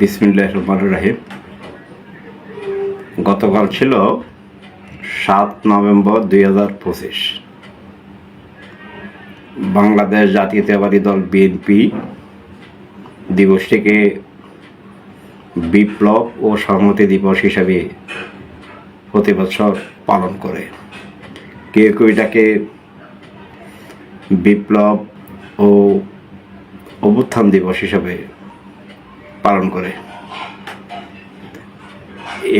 বিসমিল্লাহ গতকাল ছিল সাত নভেম্বর দুই হাজার পঁচিশ। বাংলাদেশ জাতীয়তাবাদী দল বিএনপি দিবসটিকে বিপ্লব ও সংহতি দিবস হিসাবে প্রতি বছর পালন করে। কেউ কেউ এটাকে বিপ্লব ও অভ্যুত্থান দিবস হিসাবে পালন করে।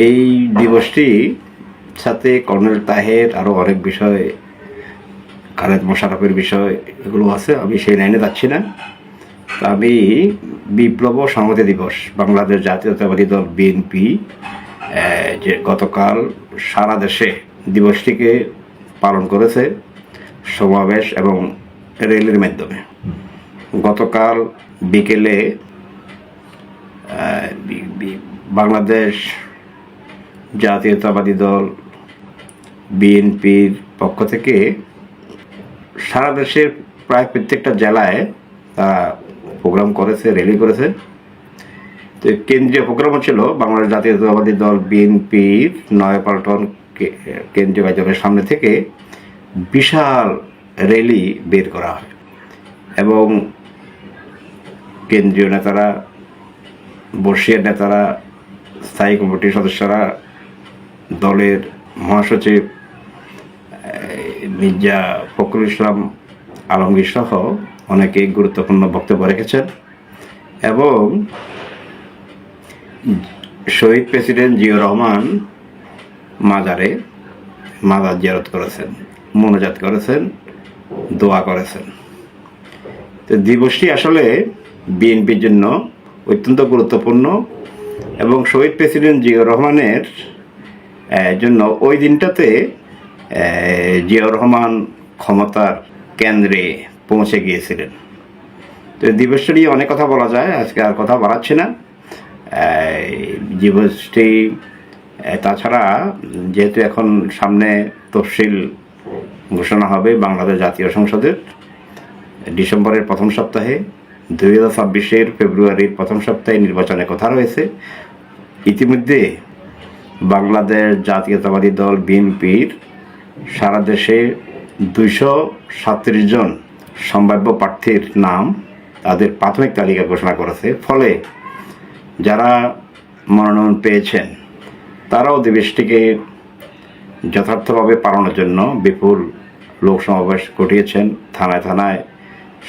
এই দিবসটি সাথে কর্নেল তাহের আরও অনেক বিষয়, খালেদ মোশারফের বিষয় এগুলো আছে, আমি সেই লাইনে যাচ্ছি না। আমি বিপ্লব সংহতি দিবস, বাংলাদেশ জাতীয়তাবাদী দল বিএনপি যে গতকাল সারা দেশে দিবসটিকে পালন করেছে সমাবেশ এবং রেলের মাধ্যমে। গতকাল বিকেলে বাংলাদেশ জাতীয়তাবাদী দল বিএনপির পক্ষ থেকে সারা দেশের প্রায় প্রত্যেকটা জেলায় তারা প্রোগ্রাম করেছে, র্যালি করেছে। তো কেন্দ্রীয় প্রোগ্রাম ছিল বাংলাদেশ জাতীয়তাবাদী দল বিএনপির নয়াপল্টন কেন্দ্রীয় কার্যালয়ের সামনে থেকে বিশাল র্যালি বের করা হয়। এবং কেন্দ্রীয় নেতারা বর্ষিয়ার নেতারা, স্থায়ী কমিটির সদস্যরা, দলের মহাসচিব, মির্জা ফখরুল ইসলাম আলমগীর সহ অনেকে গুরুত্বপূর্ণ বক্তব্য রেখেছেন এবং শহীদ প্রেসিডেন্ট জিয়র রহমান মাজারে মাজার জিয়ারত করেছেন, মনোজাত করেছেন, দোয়া করেছেন। তো দিবসটি আসলে বিএনপির জন্য অত্যন্ত গুরুত্বপূর্ণ এবং শহীদ প্রেসিডেন্ট জিয়াউর রহমানের জন্য ওই দিনটাতে জিয়াউর রহমান ক্ষমতার কেন্দ্রে পৌঁছে গিয়েছিলেন। তো দিবসটি নিয়ে অনেক কথা বলা যায়, আজকে আর কথা বাড়াচ্ছি না। দিবসটি তাছাড়া যেহেতু এখন সামনে তফসিল ঘোষণা হবে বাংলাদেশ জাতীয় সংসদের, ডিসেম্বরের প্রথম সপ্তাহে দুই হাজার ছাব্বিশের ফেব্রুয়ারির প্রথম সপ্তাহে নির্বাচনের কথা রয়েছে। ইতিমধ্যে বাংলাদেশ জাতীয়তাবাদী দল বিএনপির সারা দেশে দুইশো সাতত্রিশ জন সম্ভাব্য প্রার্থীর নাম তাদের প্রাথমিক তালিকা ঘোষণা করেছে। ফলে যারা মনোনয়ন পেয়েছেন তারাও দিবসটিকে যথার্থভাবে পালনের জন্য বিপুল লোক সমাবেশ ঘটিয়েছেন। থানায় থানায়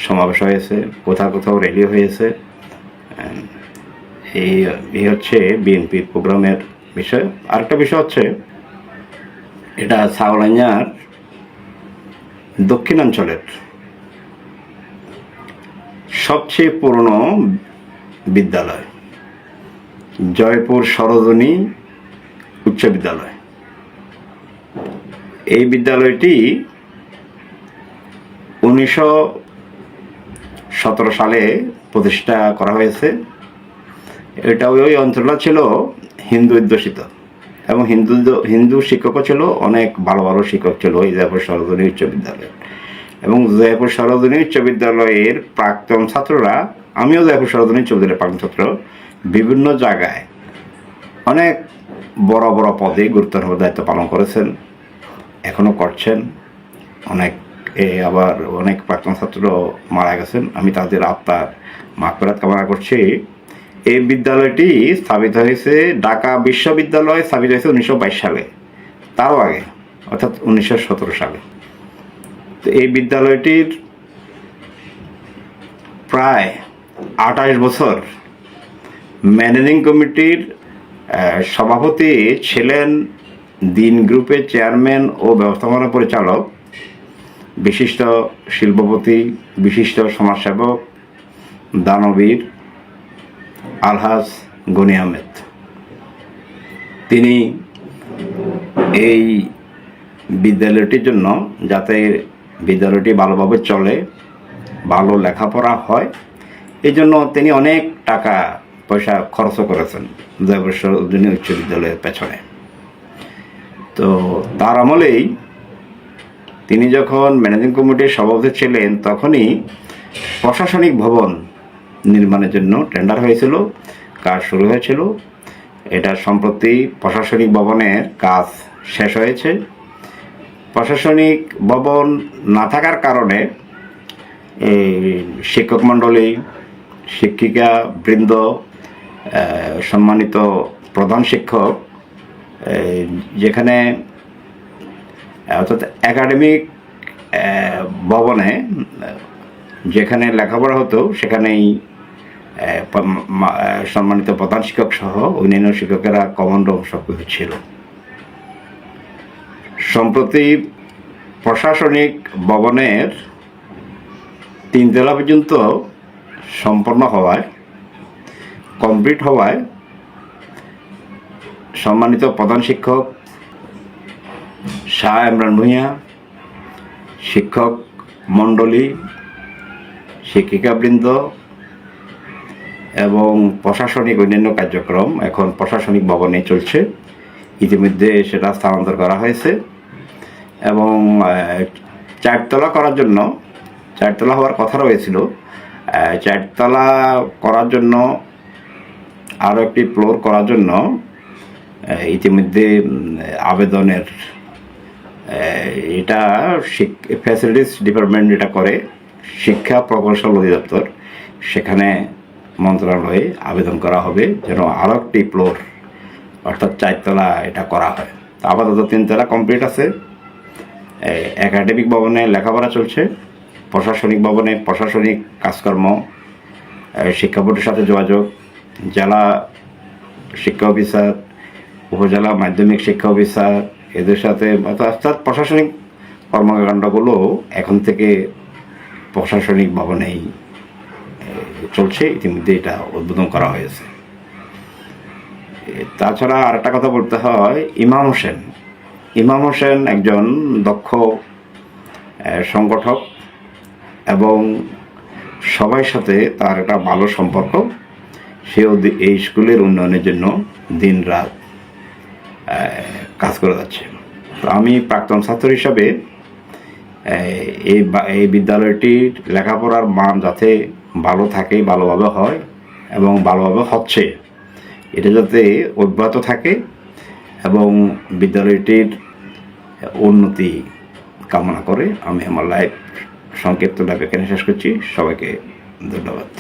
সমাবেশ হয়েছে, কোথাও কোথাও র্যালি হয়েছে। এই এই হচ্ছে বিএনপির প্রোগ্রামের বিষয়। আরেকটা বিষয় হচ্ছে, এটা সাউলাইয়ার দক্ষিণাঞ্চলের সবচেয়ে পুরনো বিদ্যালয়, জয়পুর সরোজনী উচ্চ বিদ্যালয়। এই বিদ্যালয়টি উনিশশো সতেরো সালে প্রতিষ্ঠা করা হয়েছে। এটা ওই অঞ্চলটা ছিল হিন্দু অধ্যুষিত এবং হিন্দু হিন্দু শিক্ষকও ছিল, অনেক ভালো ভালো শিক্ষক ছিল ওই জয়পুর সরোজনী উচ্চ বিদ্যালয়ে এবং জয়পুর সরোজনী উচ্চ বিদ্যালয়ের প্রাক্তন ছাত্ররা, আমিও জয়পুর সরোজনী উচ্চ বিদ্যালয়ের প্রাক্তন ছাত্র, বিভিন্ন জায়গায় অনেক বড় বড় পদে গুরুত্বপূর্ণ দায়িত্ব পালন করেছেন এখনও করছেন, অনেক এ আবার অনেক প্রাক্তন ছাত্র মারা গেছেন। আমি তাদের আত্মার মাকফেরাত কামনা করছি। এই বিদ্যালয়টি স্থাপিত হয়েছে ঢাকা বিশ্ববিদ্যালয়, স্থাপিত হয়েছে উনিশশো বাইশ সালে। তারও আগে, অর্থাৎ উনিশশো সতেরো সালে। তো এই বিদ্যালয়টির প্রায় আঠাশ বছর ম্যানেজিং কমিটির সভাপতি ছিলেন দিন গ্রুপের চেয়ারম্যান ও ব্যবস্থাপনা পরিচালক। বিশিষ্ট শিল্পপতি, বিশিষ্ট সমাজসেবক, দানবীর আলহাজ গনি আহমেদ। তিনি এই বিদ্যালয়টির জন্য যাতে বিদ্যালয়টি ভালোভাবে চলে, ভালো লেখাপড়া হয় এই জন্য তিনি অনেক টাকা, পয়সা খরচ করেছেন জয়বর্ষর উচ্চ বিদ্যালয়ের পেছনে। তো তার আমলেই তিনি যখন ম্যানেজিং কমিটির সভাপতি ছিলেন, তখনই প্রশাসনিক ভবন নির্মাণের জন্য টেন্ডার হয়েছিল, কাজ শুরু হয়েছিল। এটা সম্প্রতি প্রশাসনিক ভবনের কাজ শেষ হয়েছে। প্রশাসনিক ভবন না থাকার কারণে এই শিক্ষক মণ্ডলী, শিক্ষিকা বৃন্দ সম্মানিত প্রধান শিক্ষক যেখানে অর্থাৎ একাডেমিক ভবনে, যেখানে লেখাপড়া হতো, সেখানেই সম্মানিত প্রধান শিক্ষক সহ অন্যান্য শিক্ষকেরা কমন রুম কিছু ছিল। সম্প্রতি প্রশাসনিক ভবনের তিনতলা পর্যন্ত সম্পন্ন হওয়ায়, কমপ্লিট হওয়ায়, সম্মানিত প্রধান শিক্ষক শাহ ইমরান ভূঁইয়া, শিক্ষক মণ্ডলী, শিক্ষিকাবৃন্দ এবং প্রশাসনিক অন্যান্য কার্যক্রম এখন প্রশাসনিক ভবনে চলছে। ইতিমধ্যে সেটা স্থানান্তর করা হয়েছে এবং চারতলা করার জন্য, চারতলা হওয়ার কথা রয়েছিল। চারতলা করার জন্য আরও একটি ফ্লোর করার জন্য ইতিমধ্যে আবেদনের এটা ফ্যাসিলিটিস ডিপার্টমেন্ট এটা করে, শিক্ষা প্রকৌশল অধিদপ্তর। সেখানে মন্ত্রণালয়ে আবেদন করা হবে যেন আরও একটি ফ্লোর অর্থাৎ চারতলা এটা করা হয়। তো আপাতত তিনতলা কমপ্লিট আছে। একাডেমিক ভবনে লেখাপড়া চলছে, প্রশাসনিক ভবনে প্রশাসনিক কাজকর্ম শিক্ষা বোর্ডের সাথে যোগাযোগ, জেলা শিক্ষা অফিসার, উপজেলা মাধ্যমিক শিক্ষা অফিসার এদের সাথে, অর্থাৎ প্রশাসনিক কর্মকাণ্ডগুলো এখন থেকে প্রশাসনিক ভবনেই চলছে। ইতিমধ্যে এটা উদ্বোধন করা হয়েছে। তাছাড়া আরেকটা কথা বলতে হয়, ইমাম হোসেন। ইমাম হোসেন একজন দক্ষ সংগঠক এবং সবার সাথে তার একটা ভালো সম্পর্ক। সেও এই স্কুলের উন্নয়নের জন্য দিন রাত কাজ করে যাচ্ছে। তো আমি প্রাক্তন ছাত্র হিসাবে এই- এই বিদ্যালয়টির লেখাপড়ার মান যাতে ভালো থাকে, ভালোভাবে হয় এবং ভালোভাবে হচ্ছে, এটা যাতে অব্যাহত থাকে এবং বিদ্যালয়টির উন্নতি কামনা করে আমি আমার লাইফ সংক্ষিপ্ত এখানে শেষ করছি। সবাইকে ধন্যবাদ।